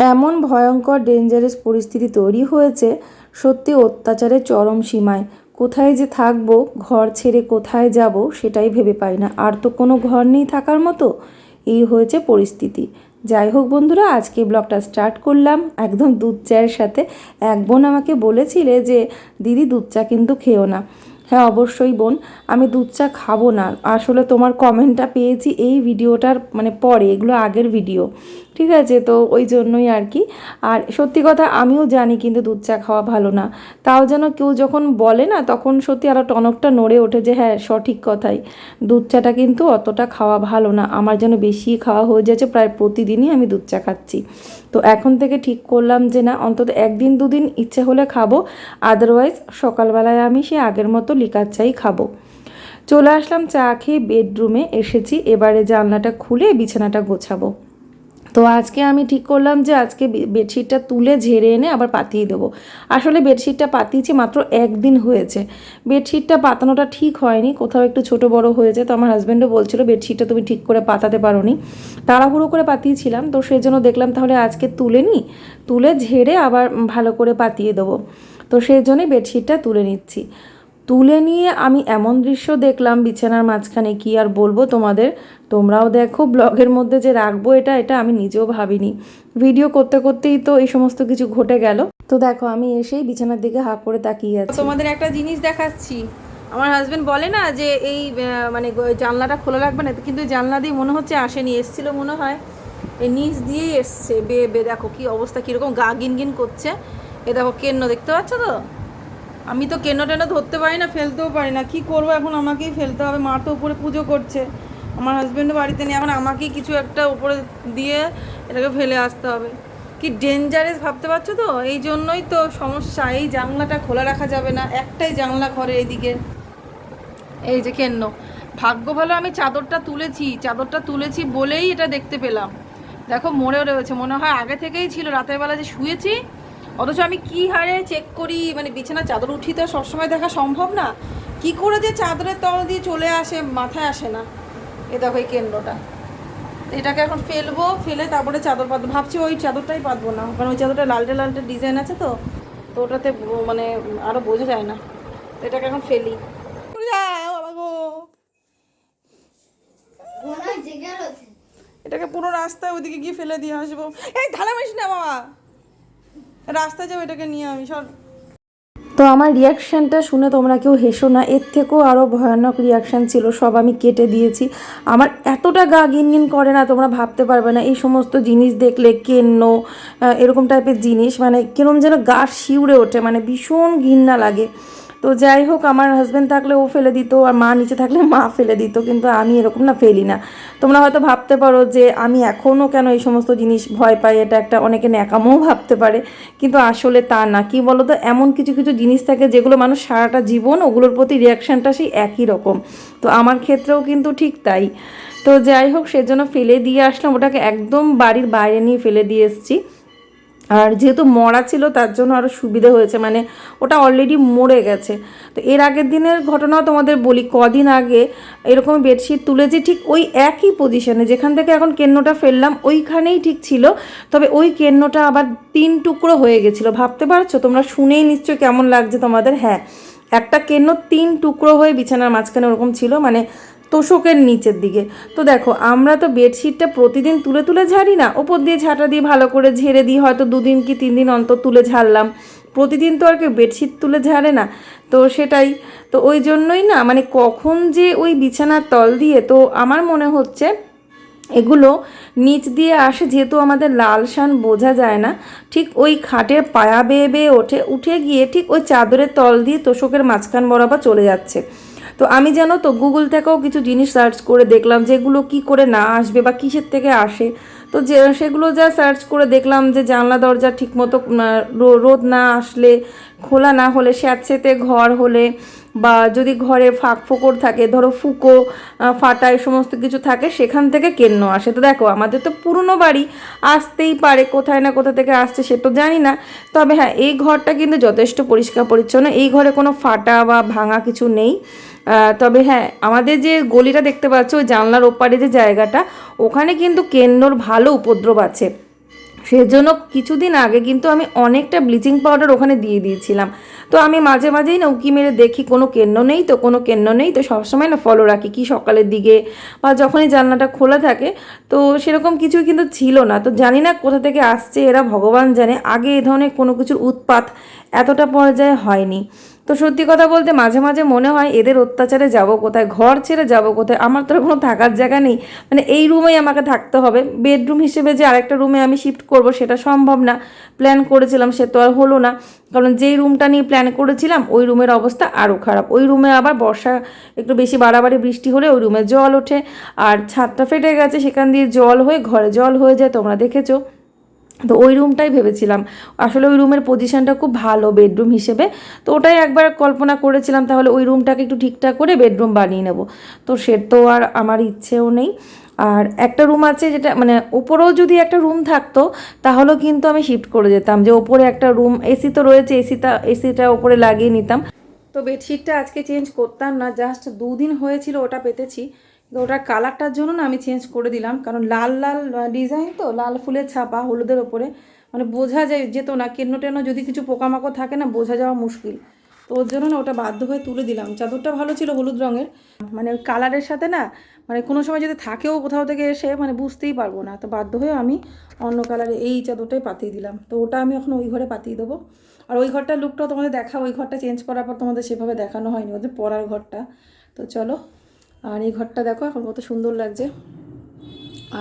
এমন ভয়ঙ্কর ডেঞ্জারাস পরিস্থিতি তৈরি হয়েছে, সত্যি অত্যাচারের চরম সীমায়। কোথায় যে থাকব, ঘর ছেড়ে কোথায় যাব, সেটাই ভেবে পাই না। আর তো কোনো ঘর নেই থাকার মতো। এই হয়েছে পরিস্থিতি। যাই হোক বন্ধুরা, আজকে ব্লগটা স্টার্ট করলাম। একদম দুধ চায়ের সাথে। এক বোন আমাকে বলেছিলে যে, দিদি, দুধ চা কিন্তু খেও না। হ্যাঁ অবশ্যই বোন, আমি দুধ চা খাব না। আসলে তোমার কমেন্টটা পেয়েছি এই ভিডিওটার মানে পরে, এগুলো আগের ভিডিও ঠিক আছে? তো ওই জন্যই আর কি। আর সত্যি কথা আমিও জানি কিন্তু দুধ চা খাওয়া ভালো না। তাও যেন কেউ যখন বলে না, তখন সত্যি আরও টনকটা নড়ে ওঠে যে হ্যাঁ সঠিক কথাই। দুধ চাটা কিন্তু অতটা খাওয়া ভালো না। আমার যেন বেশি খাওয়া হয়ে যাচ্ছে। প্রায় প্রতিদিনই আমি দুধ চা খাচ্ছি। তো এখন থেকে ঠিক করলাম যে, না, অন্তত একদিন, দুদিন ইচ্ছে হলে খাব। আদারওয়াইজ সকালবেলায় আমি সে আগের মতো লিকার চাই খাব। চলে আসলাম চা খেয়ে বেডরুমে এসেছি। এবারে জানলাটা খুলে বিছানাটা গোছাবো। তো আজকে আমি ঠিক করলাম যে আজকে বেডশিটটা তুলে ঝেড়ে এনে আবার পাতিয়ে দেবো। আসলে বেডশিটটা পাতিয়েছি মাত্র একদিন হয়েছে। বেডশিটটা পাতানোটা ঠিক হয়নি, কোথাও একটু ছোট বড় হয়েছে, তো আমার হাজব্যান্ডও বলছিল, বেডশিটটা তুমি ঠিক করে পাতাতে পারো নি তাড়াহুড়ো করে পাতিয়েছিলাম, তো সেই জন্য দেখলাম তাহলে আজকে তুলে নিই তুলে ঝেড়ে আবার ভালো করে পাতিয়ে দেবো। তো সেই জন্যই বেডশিটটা তুলে নিচ্ছি। তুলে নিয়ে আমি এমন দৃশ্য দেখলাম বিছানার মাঝখানে, কি আর বলব তোমাদের? তোমরাও দেখো, ব্লগের মধ্যে যে রাখব এটা এটা আমি নিজেও ভাবিনি। ভিডিও করতে করতেই তো এই সমস্ত কিছু ঘটে গেল। তো দেখো, আমি এসেই বিছানার দিকে হা করে তাকিয়ে আছি। তোমাদের একটা জিনিস দেখাচ্ছি। আমার হাজবেন্ড বলে না যে এই মানে জানলাটা খোলা রাখবে না, কিন্তু জানলা দিয়ে মনে হচ্ছে আসেনি, এসছিল মনে হয়। এই নিচ দিয়েই এসছে। বে বে, দেখো কি অবস্থা, কীরকম গা গিন গিন করছে। এ দেখো কেন্ন, দেখতে পাচ্ছ তো? আমি তো কেন্ন টেন্ন ধরতে পারি না, ফেলতেও পারি না। কি করব এখন? আমাকেই ফেলতে হবে। মা তো উপরে পুজো করছে। আমার হাজব্যান্ডও বাড়িতে নেই। এখন আমাকেই কিছু একটা উপরে দিয়ে এটাকে ফেলে আসতে হবে। কি ডেঞ্জারাস ভাবতে পারছ তো? এই জন্যই তো সমস্যা। এই জানলাটা খোলা রাখা যাবে না। একটাই জানলা ঘরে এইদিকে এই যে কেন। ভাগ্য ভালো, আমি চাদরটা তুলেছি। চাদরটা তুলেছি বলেই এটা দেখতে পেলাম। দেখো, মরেও রয়েছে। মনে হয় আগে থেকেই ছিল। রাতের বেলা যে শুয়েছি অথচ আমি কি হারে চেক করি? মানে বিছানা চাদর উঠি তো সবসময় দেখা সম্ভব না। কি করে যে চাদরের তল দিয়ে চলে আসে মাথায় আসে না। এ দেখো এই কেন্দ্রটা। এটাকে এখন ফেলব ফেলে তারপরে চাদর পাতবো। ভাবছি ওই চাদরটাই পাতবো না। কারণ ওই চাদরটা লালটে লালটে ডিজাইন আছে তো তো ওটাতে মানে আরও বোঝা যায় না। তো এটাকে এখন ফেলি। এটাকে পুরো রাস্তায় ওইদিকে গিয়ে ফেলে দিয়ে আসব। এই ঢালা মারিস না বাবা। রাস্তায় যাব এটাকে নিয়ে আমি সব তো আমার রিয়াকশানটা শুনে তোমরা কেউ হেসো না, এর থেকেও আরও ভয়ানক রিয়াকশান ছিল, সব আমি কেটে দিয়েছি। আমার এতটা গা গিনগিন করে না, তোমরা ভাবতে পারবে না, এই সমস্ত জিনিস দেখলে, কেন্ন এরকম টাইপের জিনিস মানে কিরম যেন গা শিউড়ে ওঠে মানে ভীষণ ঘৃণা লাগে। তো যাই হোক, আমার হাজব্যান্ড থাকলে ও ফেলে দিত, আর মা নিচে থাকলে মা ফেলে দিত, কিন্তু আমি এরকম না, ফেলি না। তোমরা হয়তো ভাবতে পারো যে আমি এখনও কেন এই সমস্ত জিনিস ভয় পাই, এটা একটা অনেকে ন্যাকামও ভাবতে পারে, কিন্তু আসলে তা না। কি বলো তো এমন কিছু কিছু জিনিস থাকে যেগুলো মানুষ সারাটা জীবন ওগুলোর প্রতি রিয়াকশানটা সেই একই রকম। তো আমার ক্ষেত্রেও কিন্তু ঠিক তাই। তো যাই হোক, সেজন্য ফেলে দিয়ে আসলাম, ওটাকে একদম বাড়ির বাইরে নিয়ে ফেলে দিয়ে এসেছি। আর যেহেতু মরা ছিল, তার জন্য আরও সুবিধা হয়েছে মানে ওটা অলরেডি মরে গেছে। তো এর আগের দিনের ঘটনাও তোমাদের বলি, কদিন আগে এরকম বেডশিট তুলেছি, ঠিক ওই একই পজিশনে যেখান থেকে এখন কেন্নটা ফেললাম, ওইখানেই ঠিক ছিল। তবে ওই কেন্নটা আবার তিন টুকরো হয়ে গেছিল। ভাবতে পারছ? তোমরা শুনেই নিশ্চয়ই কেমন লাগছে তোমাদের? হ্যাঁ একটা কেন্ন তিন টুকরো হয়ে বিছানার মাঝখানে ওরকম ছিল মানে তোষকের নিচের দিকে। তো দেখো, আমরা তো বেডশিটটা প্রতিদিন তুলে তুলে ঝাড়ি না, ওপর দিয়ে ঝাঁটা দিয়ে ভালো করে ঝেড়ে দিই, হয়তো দুদিন কি তিন দিন অন্তর তুলে ঝাড়লাম। প্রতিদিন তো আর কেউ বেডশিট তুলে ঝাড়ে না। তো সেটাই, তো ওই জন্যই না মানে কখন যে ওই বিছানার তল দিয়ে, তো আমার মনে হচ্ছে এগুলো নিচ দিয়ে আসে যেহেতু আমাদের লাল শান বোঝা যায় না, ঠিক ওই খাটের পায়া বেয়ে বেয়ে ওঠে, উঠে গিয়ে ঠিক ওই চাদরের তল দিয়ে তোষকের মাঝখান বরাবর চলে যাচ্ছে। তো আমি জানো তো গুগল থেকেও কিছু জিনিস সার্চ করে দেখলাম যেগুলো কি করে না আসবে বা কিসের থেকে আসে। তো যে, সেগুলো যা সার্চ করে দেখলাম যে জানলা দরজা ঠিকমতো রোদ না আসলে, খোলা না হলে, স্যাঁতসেঁতে ঘর হলে বা যদি ঘরে ফাঁক ফোকর থাকে, ধরো ফুকো ফাটা এই সমস্ত কিছু থাকে, সেখান থেকে কেন্ন আসে। তো দেখো, আমাদের তো পুরনো বাড়ি, আসতেই পারে কোথায় না কোথা থেকে আসছে সে তো জানি না। তবে হ্যাঁ এই ঘরটা কিন্তু যথেষ্ট পরিষ্কার পরিচ্ছন্ন, এই ঘরে কোনো ফাটা বা ভাঙা কিছু নেই। তবে হ্যাঁ আমাদের যে গলিটা দেখতে পাচ্ছ, ওই জানলার ওপারে যে জায়গাটা, ওখানে কিন্তু কেন্নর ভালো উপদ্রব আছে। সেজন্য কিছুদিন আগে কিন্তু আমি অনেকটা ব্লিচিং পাউডার ওখানে দিয়ে দিয়েছিলাম। তো আমি মাঝে মাঝেই না উকি মেরে দেখি, কোনো কেন্দ্র নেই তো, কোনো কেন্দ্র নেই তো, সবসময় না ফলো রাখি কি সকালের দিকে বা যখনই জানলাটা খোলা থাকে। তো সেরকম কিছুই কিন্তু ছিল না। তো জানি না কোথা থেকে আসছে, এরা ভগবান জানে, আগে এ ধরনের কোনো কিছুর উৎপাত এতটা পর্যায়ে হয়নি। তো সত্যি কথা বলতে মাঝে মাঝে মনে হয় এদের অত্যাচারে যাব কোথায়? ঘর ছেড়ে যাব কোথায়? আমার তো কোনো থাকার জায়গা নেই। মানে এই রুমেই আমাকে থাকতে হবে। বেডরুম হিসেবে যে আরেকটা রুমে আমি শিফট করব সেটা সম্ভব না। প্ল্যান করেছিলাম, সে তো আর হলো না। কারণ যেই রুমটা নিয়ে প্ল্যান করেছিলাম, ওই রুমের অবস্থা আরও খারাপ। ওই রুমে আবার বর্ষা, একটু বেশি বাড়াবাড়ি, বৃষ্টি হলে ওই রুমে জল ওঠে। আর ছাদটা ফেটে গেছে, সেখান দিয়ে জল হয়ে, ঘরে জল হয়ে যায়, তোমরা দেখেছ। তো ওই রুমটাই ভেবেছিলাম। আসলে ওই রুমের পজিশনটা খুব ভালো বেডরুম হিসেবে। তো ওটাই একবার কল্পনা করেছিলাম, তাহলে ওই রুমটাকে একটু ঠিকঠাক করে বেডরুম বানিয়ে নেব। তো সে তো আর আমার ইচ্ছেও নেই। আর একটা রুম আছে যেটা মানে ওপরেও যদি একটা রুম থাকতো, তাহলেও কিন্তু আমি শিফট করে যেতাম। যে ওপরে একটা রুম এসি তো রয়েছে এসিটা এসিটা ওপরে লাগিয়ে নিতাম। তো বেডশিটটা আজকে চেঞ্জ করতাম না জাস্ট দুদিন হয়েছিল ওটা পেতেছি। তো ওটার কালারটার জন্য না আমি চেঞ্জ করে দিলাম। কারণ লাল লাল ডিজাইন তো, লাল ফুলের ছাপা হলুদের ওপরে। মানে বোঝা যায় যেত না কেন টেন যদি কিছু পোকামাকড় থাকে না, বোঝা যাওয়া মুশকিল। তো ওর জন্য না ওটা বাধ্য হয়ে তুলে দিলাম। চাদরটা ভালো ছিল হলুদ রঙের। মানে ওই কালারের সাথে না মানে কোনো সময় যদি থাকেও কোথাও থেকে এসে মানে বুঝতেই পারব না। তো বাধ্য হয়ে আমি অন্য কালারে এই চাদরটাই পাতিয়ে দিলাম। তো ওটা আমি এখন ওই ঘরে পাতিয়ে দেবো। আর ওই ঘরটার লুকটাও তোমাদের দেখা ওই ঘরটা চেঞ্জ করার পর তোমাদের সেভাবে দেখানো হয়নি। ওদের পড়ার ঘরটা। তো চলো আর এই ঘরটা দেখো, এখন কত সুন্দর লাগছে।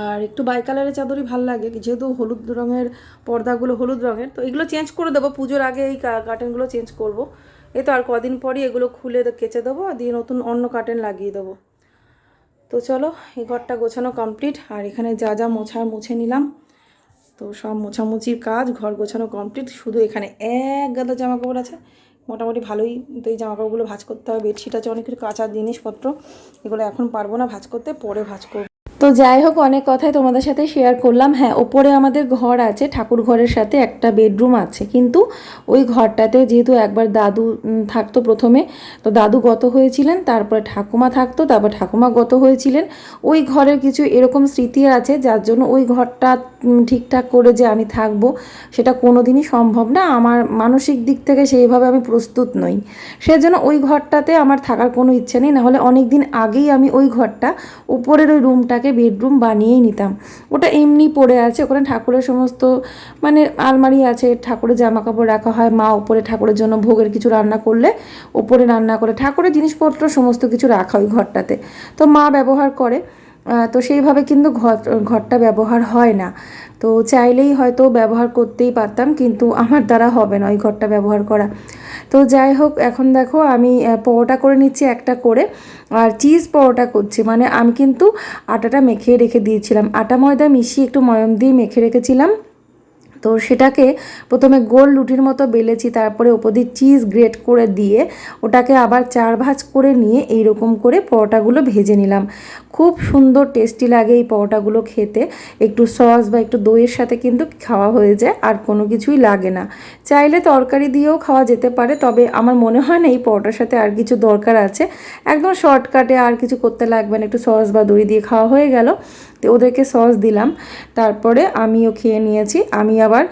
আর একটু বাই কালারের চাদরই ভালো লাগে, যেহেতু হলুদ রঙের পর্দাগুলো হলুদ রঙের, তো এগুলো চেঞ্জ করে দেবো, পুজোর আগে এই কার্টেনগুলো চেঞ্জ করব। এই তো আর কদিন পরই এগুলো খুলে কেচে দেবো দিয়ে নতুন অন্য কার্টেন লাগিয়ে দেবো। তো চলো, এই ঘরটা গোছানো কমপ্লিট আর এখানে যা যা মোছা মুছে নিলাম। তো সব মোছামুছির কাজ, ঘর গোছানো কমপ্লিট শুধু এখানে এক গাদা জামা কাপড় আছে মোটামুটি ভালোই তো এই জামা কাপড়গুলো ভাজ করতে হবে, বেডশিট আছে, অনেক কিছু কাঁচা জিনিসপত্র, এগুলো এখন পারব না ভাজ করতে, পরে ভাজ করব। তো যাই হোক, অনেক কথাই তোমাদের সাথে শেয়ার করলাম। হ্যাঁ ওপরে আমাদের ঘর আছে, ঠাকুর ঘরের সাথে একটা বেডরুম আছে। কিন্তু ওই ঘরটাতে যেহেতু একবার দাদু থাকতো প্রথমে, তো দাদু গত হয়েছিলেন, তারপরে ঠাকুমা থাকতো, তারপর ঠাকুমা গত হয়েছিলেন। ওই ঘরের কিছু এরকম স্মৃতি আছে, যার জন্য ওই ঘরটা ঠিকঠাক করে যে আমি থাকব, সেটা কোনো দিনই সম্ভব না। আমার মানসিক দিক থেকে সেইভাবে আমি প্রস্তুত নই। সেজন্য ওই ঘরটাতে আমার থাকার কোনো ইচ্ছে নেই। নাহলে অনেক দিন আগেই আমি ওই ঘরটা, উপরের ওই রুমটাকে বেডরুম বানিয়েই নিতাম। ওটা এমনি পড়ে আছে, ওখানে ঠাকুরের সমস্ত মানে আলমারি আছে, ঠাকুরের জামা কাপড় রাখা হয়, মা ওপরে ঠাকুরের জন্য ভোগের কিছু রান্না করলে, ওপরে রান্না করে, ঠাকুরের জিনিসপত্র সমস্ত কিছু রাখা ওই ঘরটাতে। তো মা ব্যবহার করে। তো সেইভাবে কিন্তু ঘর, ঘরটা ব্যবহার হয় না। তো চাইলেই হয়তো ব্যবহার করতেই পারতাম, কিন্তু আমার দ্বারা হবে না ওই ঘরটা ব্যবহার করা। তো যাই হোক, এখন দেখো আমি পরোটা করে নিচ্ছি একটা করে। আর চিজ পরোটা করছি মানে আমি কিন্তু আটাটা মেখে রেখে দিয়েছিলাম। আটা ময়দা মিশিয়ে একটু ময়ম দিয়ে মেখে রেখেছিলাম। তো সেটাকে প্রথমে গোল লুটির মতো বেলেছি, তারপরে ওপর চিজ গ্রেট করে দিয়ে ওটাকে আবার চার ভাঁজ করে নিয়ে এই রকম করে পরোটাগুলো ভেজে নিলাম। খুব সুন্দর টেস্টি লাগে এই পরোটাগুলো খেতে। একটু সস বা একটু দইয়ের সাথে কিন্তু খাওয়া হয়ে যায়, আর কোনো কিছুই লাগে না। চাইলে তরকারি দিয়েও খাওয়া যেতে পারে, তবে আমার মনে হয় না এই পরোটার সাথে আর কিছু দরকার আছে। একদম শর্টকাটে আর কিছু করতে লাগবে না, একটু সস বা দই দিয়ে খাওয়া হয়ে গেল। তো ওদেরকে সস দিলাম। তারপরে আমিও খেয়ে নিয়েছি। আমি আবার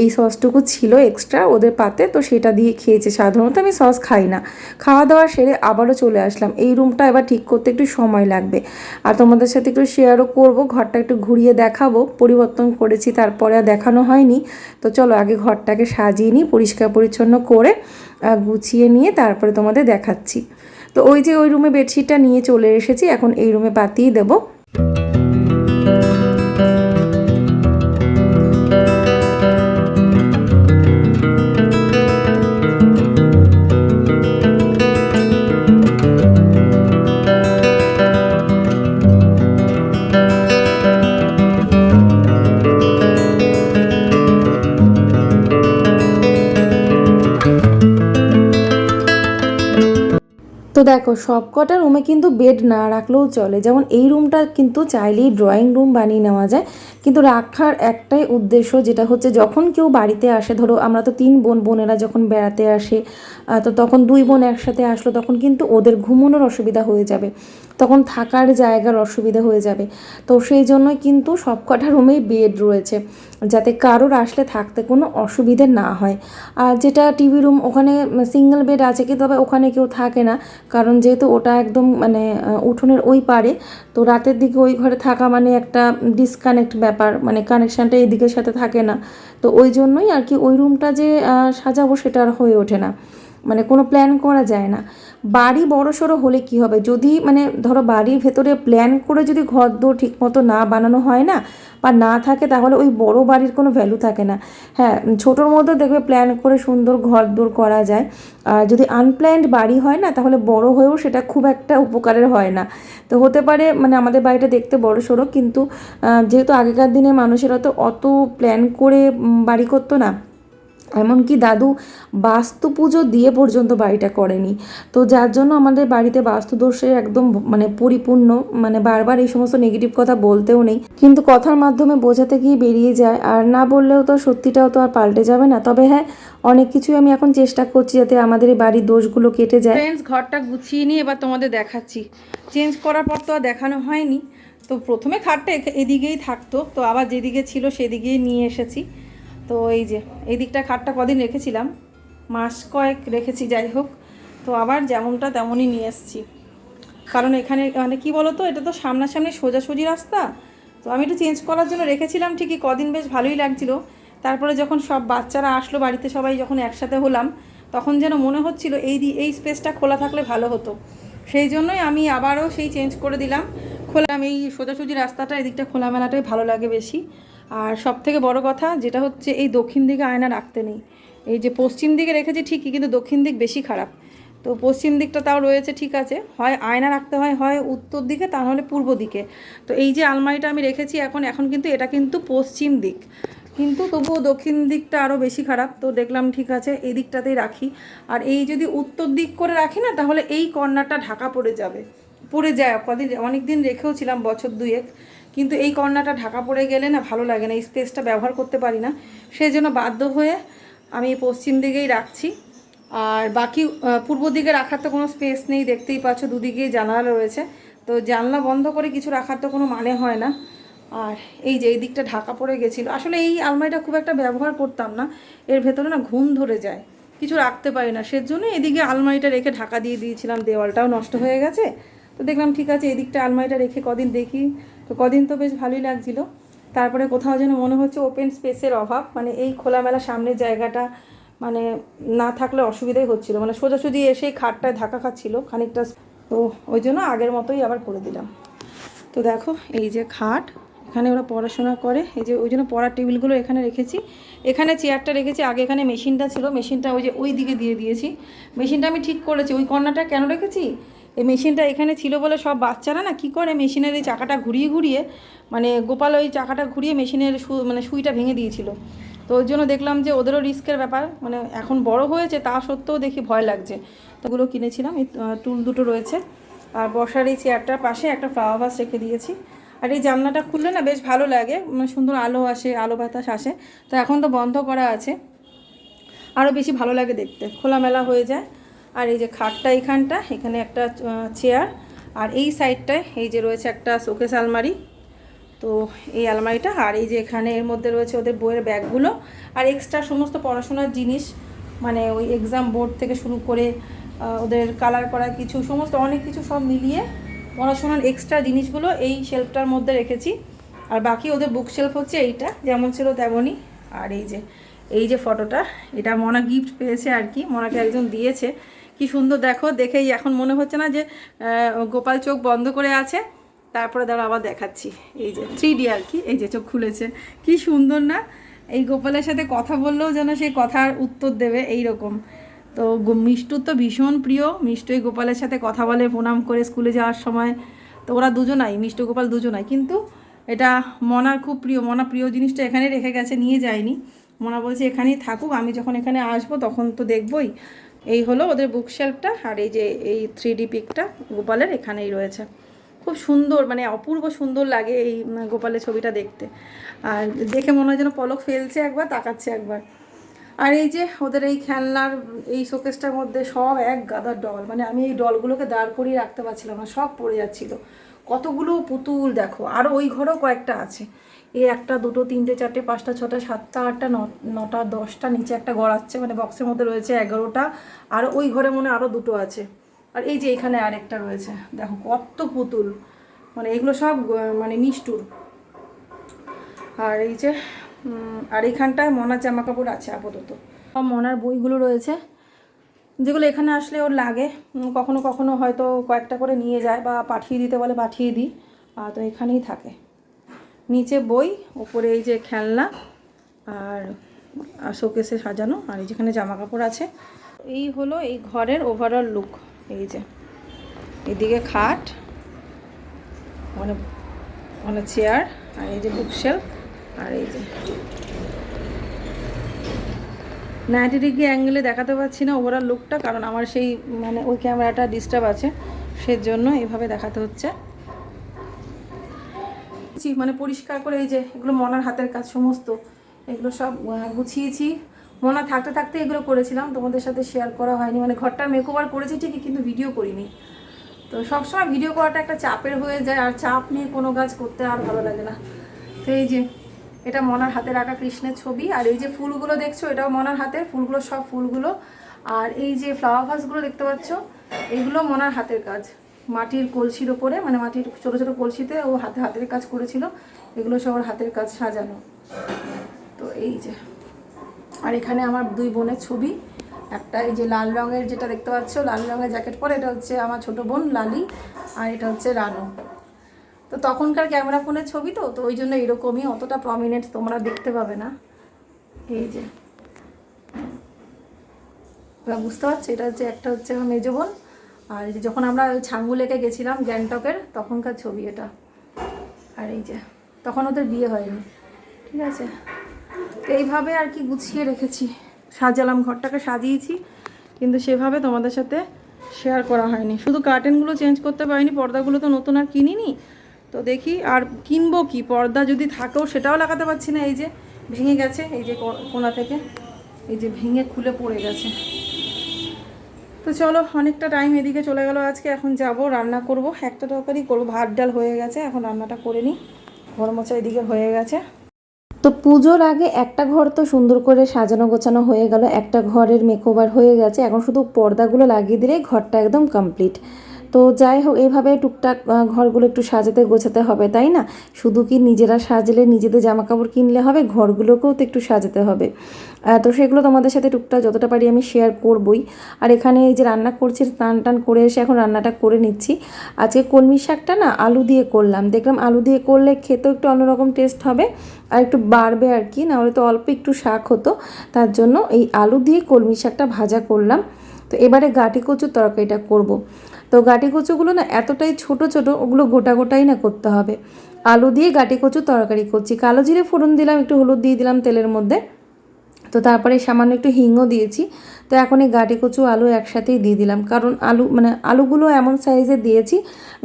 এই সসটুকু ছিল এক্সট্রা ওদের পাতে, তো সেটা দিয়ে খেয়েছি। সাধারণত আমি সস খাই না। খাওয়া দাওয়া সেরে আবারও চলে আসলাম। এই রুমটা এবার ঠিক করতে একটু সময় লাগবে। আর তোমাদের সাথে একটু শেয়ারও করব, ঘরটা একটু ঘুরিয়ে দেখাবো। পরিবর্তন করেছি, তারপরে আর দেখানো হয়নি। তো চলো, আগে ঘরটাকে সাজিয়ে নিই, পরিষ্কার পরিচ্ছন্ন করে গুছিয়ে নিয়ে তারপরে তোমাদের দেখাচ্ছি। তো ওই যে ওই রুমে বেডশিটটা নিয়ে চলে এসেছি, এখন এই রুমে পাতিয়ে দেবো। Música তো দেখো, সবকটা রুমে কিন্তু বেড না রাখলেও চলে। যেমন এই রুমটা কিন্তু চাইলেই ড্রয়িং রুম বানিয়ে নেওয়া যায়। কিন্তু রাখার একটাই উদ্দেশ্য যেটা হচ্ছে, যখন কেউ বাড়িতে আসে, ধরো আমরা তো তিন বোন, বোনেরা যখন বেড়াতে আসে তো তখন দুই বোন একসাথে আসলো, তখন কিন্তু ওদের ঘুমোনোর অসুবিধা হয়ে যাবে। তখন থাকার জায়গার অসুবিধা হয়ে যাবে। তো সেই জন্যই কিন্তু সব কটা রুমেই বেড রয়েছে, যাতে কারোর আসলে থাকতে কোনো অসুবিধে না হয়। আর যেটা টিভি রুম ওখানে সিঙ্গেল বেড আছে কি, তবে ওখানে কেউ থাকে না, কারণ যেহেতু ওটা একদম মানে উঠোনের ওই পারে, তো রাতের দিকে ওই ঘরে থাকা মানে একটা ডিসকানেক্ট ব্যাপার মানে কানেকশানটা এই দিকের সাথে থাকে না। তো ওই জন্যই আর কি ওই রুমটা যে সাজাবো সেটা আর হয়ে ওঠে না। মানে কোনো প্ল্যান করা যায় না। বাড়ি বড় সড়ো হলে কি হবে? যদি মানে ধরো বাড়ির ভেতরে প্ল্যান করে যদি ঘর দোর ঠিকমতো না বানানো হয় না বা না থাকে, তাহলে ওই বড় বাড়ির কোনো ভ্যালু থাকে না। হ্যাঁ ছোটোর মধ্যে দেখবে প্ল্যান করে সুন্দর ঘর দোর করা যায়। আর যদি আনপ্ল্যান্ড বাড়ি হয় না, তাহলে বড় হয়েও সেটা খুব একটা উপকারের হয় না। তো হতে পারে মানে আমাদের বাড়িটা দেখতে বড় সড়ো, কিন্তু যেহেতু আগেকার দিনে মানুষেরা তো অত প্ল্যান করে বাড়ি করতো না এমনকি দাদু বাস্তু পুজো দিয়ে পর্যন্ত বাড়িটা করেনি। তো যার জন্য আমাদের বাড়িতে বাস্তুদোষে একদম মানে পরিপূর্ণ মানে বারবার এই সমস্ত নেগেটিভ কথা বলতেও নেই। কিন্তু কথার মাধ্যমে বোঝাতে গিয়ে বেরিয়ে যায়, আর না বললেও তো সত্যিটাও তো আর পাল্টে যাবে না। তবে হ্যাঁ অনেক কিছুই আমি এখন চেষ্টা করছি যাতে আমাদের এই বাড়ির দোষগুলো কেটে যায়। ফ্রেন্ডস ঘরটা গুছিয়ে নিয়ে এবার তোমাদের দেখাচ্ছি। চেঞ্জ করার পর তো আর দেখানো হয়নি। তো প্রথমে খাটটা এদিকেই থাকতো। তো আবার যেদিকে ছিল সেদিকেই নিয়ে এসেছি। তো এই যে, এই দিকটা খাটটা কদিন রেখেছিলাম, মাস কয়েক রেখেছি যাই হোক, তো আবার যেমনটা তেমনই নিয়ে এসেছি। কারণ এখানে মানে কি বলো তো এটা তো সামনাসামনি সোজাসুজি রাস্তা, তো আমি একটু চেঞ্জ করার জন্য রেখেছিলাম, ঠিকই কদিন বেশ ভালোই লাগছিল। তারপরে যখন সব বাচ্চারা আসলো বাড়িতে, সবাই যখন একসাথে হলাম, তখন যেন মনে হচ্ছিল এই দি- এই স্পেসটা খোলা থাকলে ভালো হতো। সেই জন্যই আমি আবারও সেই চেঞ্জ করে দিলাম। খোলাম এই সোজাসুজি রাস্তাটা এদিকটা খোলামেলাটাই ভালো লাগে বেশি। আর সব থেকে বড় কথা যেটা হচ্ছে এই দক্ষিণ দিকে আয়না রাখতে নেই। এই যে পশ্চিম দিকে রেখেছি ঠিকই, কিন্তু দক্ষিণ দিক বেশি খারাপ। তো পশ্চিম দিকটা তাও রয়েছে ঠিক আছে, হয় আয়না রাখতে হয় হয় উত্তর দিকে, তা নাহলে পূর্ব দিকে। তো এই যে আলমারিটা আমি রেখেছি এখন এখন কিন্তু এটা কিন্তু পশ্চিম দিক। কিন্তু তবুও দক্ষিণ দিকটা আরও বেশি খারাপ, তো দেখলাম ঠিক আছে, এই দিকটাতেই রাখি। আর এই যদি উত্তর দিক করে রাখি না, তাহলে এই কর্নারটা ঢাকা পড়ে যাবে, পড়ে যায়। কদিন অনেক দিন রেখেও ছিলাম বছর দুয়েক। কিন্তু এই কর্নারটা ঢাকা পড়ে গেলে না ভালো লাগে না, এই স্পেসটা ব্যবহার করতে পারি না। সেই জন্য বাধ্য হয়ে আমি পশ্চিম দিকেই রাখছি। আর বাকি পূর্ব দিকে রাখার তো কোনো স্পেস নেই, দেখতেই পাচ্ছ দুদিকেই জানালা রয়েছে। তো জানলা বন্ধ করে কিছু রাখার তো কোনো মানে হয় না। আর এই যে, এই দিকটা ঢাকা পড়ে গেছিল। আসলে এই আলমারিটা খুব একটা ব্যবহার করতাম না। এর ভেতরে না ঘুম ধরে যায়। কিছু রাখতে পারি না। সেজন্য এদিকে আলমারিটা রেখে ঢাকা দিয়ে দিয়েছিলাম। দেওয়ালটাও নষ্ট হয়ে গেছে। তো দেখলাম, ঠিক আছে এদিকটা আলমারিটা রেখে কদিন দেখি। তো কদিন তো বেশ ভালোই লাগছিল। তারপরে কোথাও যেন মনে হচ্ছে ওপেন স্পেসের অভাব মানে এই খোলামেলা সামনের জায়গাটা মানে না থাকলে অসুবিধাই হচ্ছিল। মানে সোজাসুজি এসেই খাটটায় ধাক্কা খাচ্ছিল খানিকটা। তো ওই জন্য আগের মতোই আবার করে দিলাম। তো দেখো, এই যে খাট, এখানে ওরা পড়াশোনা করে। এই যে ওই জন্য পড়ার টেবিলগুলো এখানে রেখেছি। এখানে চেয়ারটা রেখেছি, আগে এখানে মেশিনটা ছিল, মেশিনটা ওই যে ওই দিকে দিয়ে দিয়েছি। মেশিনটা আমি ঠিক করেছি, ওই কর্নারটা কেন রেখেছি? এই মেশিনটা এখানে ছিল বলে সব বাচ্চারা না কি করে মেশিনের এই চাকাটা ঘুরিয়ে ঘুরিয়ে মানে গোপাল ওই চাকাটা ঘুরিয়ে মেশিনের মানে সুইটা ভেঙে দিয়েছিল। তো ওই জন্য দেখলাম যে ওদেরও রিস্কের ব্যাপার মানে এখন বড় হয়েছে, তা সত্ত্বেও দেখি ভয় লাগছে। তো ওগুলো কিনেছিলাম, এই টুল দুটো রয়েছে। আর বসার এই চেয়ারটার পাশে একটা ফ্লাওয়ার ভাস রেখে দিয়েছি। আর এই জানলাটা খুললে না বেশ ভালো লাগে মানে সুন্দর আলো আসে, আলো বাতাস আসে। তো এখন তো বন্ধ করা আছে। আরও বেশি ভালো লাগে দেখতে, খোলামেলা হয়ে যায়। আর এই যে খাটটা এইখানটা, এখানে একটা চেয়ার আর এই সাইডটায় এই যে রয়েছে একটা শোকেস আলমারি। তো এই আলমারিটা, আর এই যে এখানে এর মধ্যে রয়েছে ওদের বইয়ের ব্যাগগুলো। আর এক্সট্রা সমস্ত পড়াশোনার জিনিস মানে ওই এক্সাম বোর্ড থেকে শুরু করে ওদের কালার করা কিছু, সমস্ত অনেক কিছু সব মিলিয়ে পড়াশোনার এক্সট্রা জিনিসগুলো এই শেলফটার মধ্যে রেখেছি। আর বাকি ওদের বুক শেলফ হচ্ছে এইটা, যেমন ছিল তেমনই। আর এই যে এই যে ফটোটা এটা মনা গিফট পেয়েছে আর কি, মনাকে একজন দিয়েছে। কি সুন্দর দেখো, দেখেই এখন মনে হচ্ছে না যে গোপাল চোখ বন্ধ করে আছে। তারপরে ধরো আবার দেখাচ্ছি। এই যে থ্রি ডি আর কি, এই যে চোখ খুলেছে। কি সুন্দর না? এই গোপালের সাথে কথা বললেও যেন সেই কথার উত্তর দেবে এই রকম তো মিষ্টুর তো ভীষণ প্রিয়। মিষ্টু এই গোপালের সাথে কথা বলে, প্রণাম করে স্কুলে যাওয়ার সময়। তো ওরা দুজনাই, মিষ্টু, গোপাল দুজনাই। কিন্তু এটা মনার খুব প্রিয়। মনা প্রিয় জিনিসটা এখানে রেখে গেছে, নিয়ে যায়নি। মনা বলছে, এখানেই থাকুক, আমি যখন এখানে আসব, তখন তো দেখবই। এই হলো ওদের বুক শেলফটা আর এই যে এই থ্রি ডি পিকটা গোপালের এখানেই রয়েছে। খুব সুন্দর মানে অপূর্ব সুন্দর লাগে এই গোপালের ছবিটা দেখতে। আর দেখে মনে হয় যেন পলক ফেলছে একবার, তাকাচ্ছে একবার। আর এই যে ওদের এই খেলনার, এই শোকেসটার মধ্যে সব এক গাদা ডল মানে আমি এই ডলগুলোকে দাঁড় করিয়ে রাখতে পারছিলাম না, সব পড়ে যাচ্ছিল। কতগুলো পুতুল দেখো, আর ওই ঘরেও কয়েকটা আছে। এই একটা, দুটো, তিনটে, চারটে, পাঁচটা, ছটা, সাতটা, আটটা নটা, দশটা, নিচে একটা গড়াচ্ছে মানে বক্সের মধ্যে রয়েছে এগারোটা, আর ওই ঘরে মনে আরও দুটো আছে। আর এই যে এখানে আরেকটা রয়েছে, দেখো কত পুতুল মানে এগুলো সব মানে মিষ্টুর আর এই যে আর এইখানটায় মনার জামা কাপড় আছে আপাতত। সব মনার বইগুলো রয়েছে, যেগুলো এখানে আসলে ওর লাগে। কখনো কখনো হয়তো কয়েকটা করে নিয়ে যায় বা পাঠিয়ে দিতে বলে পাঠিয়ে দিই আর তো এখানেই থাকে। নিচে বই, ওপরে এই যে খেলনা আর শোকেসে সাজানো, আর এই যেখানে জামা কাপড় আছে। এই হলো এই ঘরের ওভারঅল লুক এই যে। এদিকে খাট মানে মানে চেয়ার আর এই যে বুকশেল আর এই যে। নাইনটি ডিগ্রি অ্যাঙ্গেলে দেখাতে পারছি না ওভারঅল লুকটা কারণ আমার সেই মানে ওই ক্যামেরাটা ডিস্টার্ব আছে, সেজন্য এভাবে দেখাতে হচ্ছে। ছি, মানে পরিষ্কার করে এই যে এগুলো মনার হাতের কাজ সমস্ত এগুলো সব গুছিয়েছি। মনা থাকতে থাকতে এগুলো করেছিলাম তোমাদের সাথে শেয়ার করা হয়নি। মানে ঘরটার মেকওভার করেছি ঠিকই কিন্তু ভিডিও করিনি। তো সবসময় ভিডিও করাটা একটা চাপের হয়ে যায় আর চাপ নিয়ে কোনো কাজ করতে আর ভালো লাগে না। তো এই যে এটা মনার হাতে রাখা কৃষ্ণের ছবি আর এই যে ফুলগুলো দেখছ এটাও মনার হাতের ফুলগুলো সব ফুলগুলো। আর এই যে ফ্লাওয়ার ভাসগুলো দেখতে পাচ্ছ এগুলো মনার হাতের কাজ। মাটির কলসির ওপরে মানে মাটির ছোটো ছোটো কলসিতে ও হাতে হাতের কাজ করেছিল। এগুলো সব ওর হাতের কাজ সাজানো। তো এই যে। আর এখানে আমার দুই বোনের ছবি। একটা এই যে লাল রঙের যেটা দেখতে পাচ্ছ, লাল রঙের জ্যাকেট পরে, এটা হচ্ছে আমার ছোট বোন লালি, আর এটা হচ্ছে রানু। তো তখনকার ক্যামেরা ফোনের ছবি তো তো ওই জন্য এরকমই, অতটা প্রমিনেন্ট তোমরা দেখতে পাবে না। এই যে। বুঝতে পারছ? এটা হচ্ছে, একটা হচ্ছে আমার মেজো বোন আর এই যে যখন আমরা ওই ছাঙ্গু লেকে গেছিলাম গ্যাংটকের, তখনকার ছবি এটা। আর এই যে, তখন ওদের বিয়ে হয়নি। ঠিক আছে? তো এইভাবে আর কি গুছিয়ে রেখেছি। সাজালাম ঘরটাকে, সাজিয়েছি। কিন্তু সেভাবে তোমাদের সাথে শেয়ার করা হয়নি। শুধু কার্টেনগুলো চেঞ্জ করতে পারিনি, পর্দাগুলো তো নতুন আর কিনিনি। তো দেখি আর কিনবো কি? পর্দা যদি থাকেও সেটাও লাগাতে পারছি না। এই যে ভেঙে গেছে, এই যে কোনা থেকে। এই যে ভেঙে খুলে পড়ে গেছে। তো চলো, অনেকটা টাইম এদিকে চলে গেল আজকে, এখন যাব, রান্না করব। একটা তরকারি করব, ভাত, ডাল হয়ে গেছে, এখন রান্নাটা করে নিই। ঘর মোচা এদিকে হয়ে গেছে। তো পুজোর আগে একটা ঘর তো সুন্দর করে সাজানো গোছানো হয়ে গেল। একটা ঘরের মেকওভার হয়ে গেছে। এখন শুধু পর্দাগুলো লাগিয়ে দিলেই ঘরটা একদম কমপ্লিট তো যাই হোক এইভাবে টুকটাক ঘরগুলো একটু সাজাতে গোছাতে হবে, তাই না? শুধু কি নিজেরা সাজলে নিজেদের জামা কাপড় কিনলে হবে, ঘরগুলোকেও তো একটু সাজাতে হবে। তো সেগুলো তোমাদের সাথে টুকটাক যতটা পারি আমি শেয়ার করবই। আর এখানে এই যে রান্না করছি, স্নান টান করে এসে এখন রান্নাটা করে নিচ্ছি। আজকে কলমি শাকটা না আলু দিয়ে করলাম। দেখলাম আলু দিয়ে করলে খেতেও একটু অন্যরকম টেস্ট হবে, আর একটু বাড়বে আর কি, নাহলে তো অল্প একটু শাক হতো। তার জন্য এই আলু দিয়ে কলমি শাকটা ভাজা করলাম। তো এবারে গাটি কচুর তরকারিটা করব। তো গাটি কচুগুলো না এতটাই ছোট ছোট, ওগুলো গোটা গোটাই না করতে হবে। আলু দিয়ে গাটি কচু তরকারি করছি। কালো জিরে ফোড়ন দিলাম, একটু হলুদ দিয়ে দিলাম তেলের মধ্যে। তো তারপরে সামান্য একটু হিংও দিয়েছি। তো এখন এই গাটি কচু, আলু একসাথেই দিয়ে দিলাম। কারণ আলু মানে আলুগুলো এমন সাইজে দিয়েছি,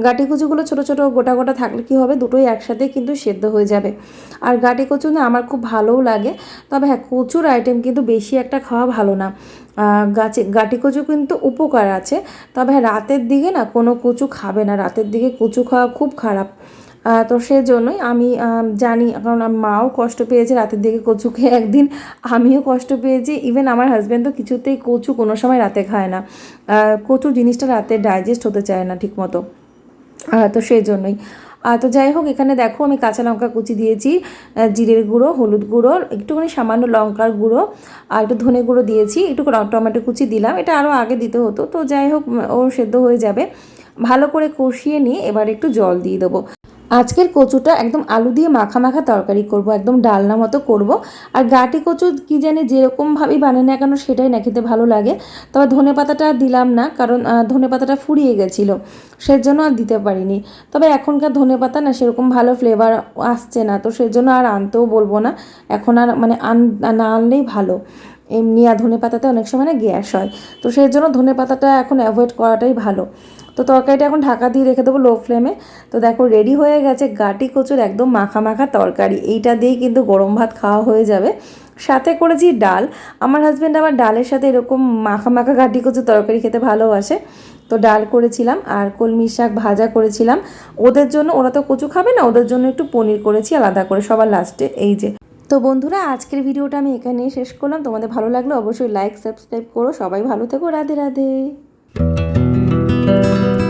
গাটি কচুগুলো ছোটো ছোটো গোটা গোটা থাকলে কি হবে? দুটোই একসাথে কিন্তু সেদ্ধ হয়ে যাবে। আর গাটি কচু না আমার খুব ভালোও লাগে। তবে হ্যাঁ কচুর আইটেম কিন্তু বেশি একটা খাওয়া ভালো না। গাছে, গাটি কচু কিন্তু উপকার আছে। তবে হ্যাঁ রাতের দিকে না কোনো কচু খাবে না। রাতের দিকে কচু খাওয়া খুব খারাপ। তো সেজন্যই আমি জানি, কারণ মাও কষ্ট পেয়েছে রাতের দিকে কচু খেয়ে একদিন, আমিও কষ্ট পেয়েছি। ইভেন আমার হাজব্যান্ড তো কিছুতেই কচু কোনো সময় রাতে খায় না। কচু জিনিসটা রাতে ডাইজেস্ট হতে চায় না ঠিক মতো তো সেই জন্যই তো যাই হোক, এখানে দেখো আমি কাঁচা লঙ্কা কুচি দিয়েছি জিরের গুঁড়ো, হলুদ গুঁড়ো, একটুখানি সামান্য লঙ্কার গুঁড়ো, আর একটু ধনে গুঁড়ো দিয়েছি, একটু টমেটো কুচি দিলাম। এটা আরও আগে দিতে হতো, তো যাই হোক ও সেদ্ধ হয়ে যাবে। ভালো করে কষিয়ে নিয়ে এবার একটু জল দিয়ে দেবো। আজকের কচুটা একদম আলু দিয়ে মাখা মাখা তরকারি করব, একদম ডালনা মতো করব। আর গাটি কচু কি জানি যেরকমভাবেই বানায় না কেন সেটাই না খেতে ভালো লাগে। তবে ধনে পাতাটা দিলাম না, কারণ ধনে পাতাটা ফুরিয়ে গেছিল, সেজন্য আর দিতে পারিনি। তবে এখনকার ধনে পাতা না সেরকম ভালো ফ্লেভার আসছে না, তো সেজন্য আর আনতেও বলব না। এখন আর মানে আন, না আনলেই ভালো। এমনি আর ধনে পাতাতে অনেক সময় না গ্যাস হয়, তো সেই জন্য ধনে পাতাটা এখন অ্যাভয়েড করাটাই ভালো। তো তরকারিটা এখন ঢাকা দিয়ে রেখে দেবো লো ফ্লেমে তো দেখো রেডি হয়ে গেছে, গাটি কচুর একদম মাখা মাখা তরকারি। এইটা দিয়েই কিন্তু গরম ভাত খাওয়া হয়ে যাবে। সাথে করেছি ডাল। আমার হাজব্যান্ড আবার ডালের সাথে এরকম মাখা মাখা গাটি কচুর তরকারি খেতে ভালোবাসে। তো ডাল করেছিলাম আর কলমি শাক ভাজা করেছিলাম। ওদের জন্য ওরা তো কচু খাবে না, ওদের জন্য একটু পনির করেছি, আলাদা করে সবার লাস্টে এই যে। তো বন্ধুরা, আজকের ভিডিওটা আমি এখানেই শেষ করলাম। তোমাদের ভালো লাগলে অবশ্যই লাইক সাবস্ক্রাইব করো। সবাই ভালো থেকো। রাধে রাধে। Música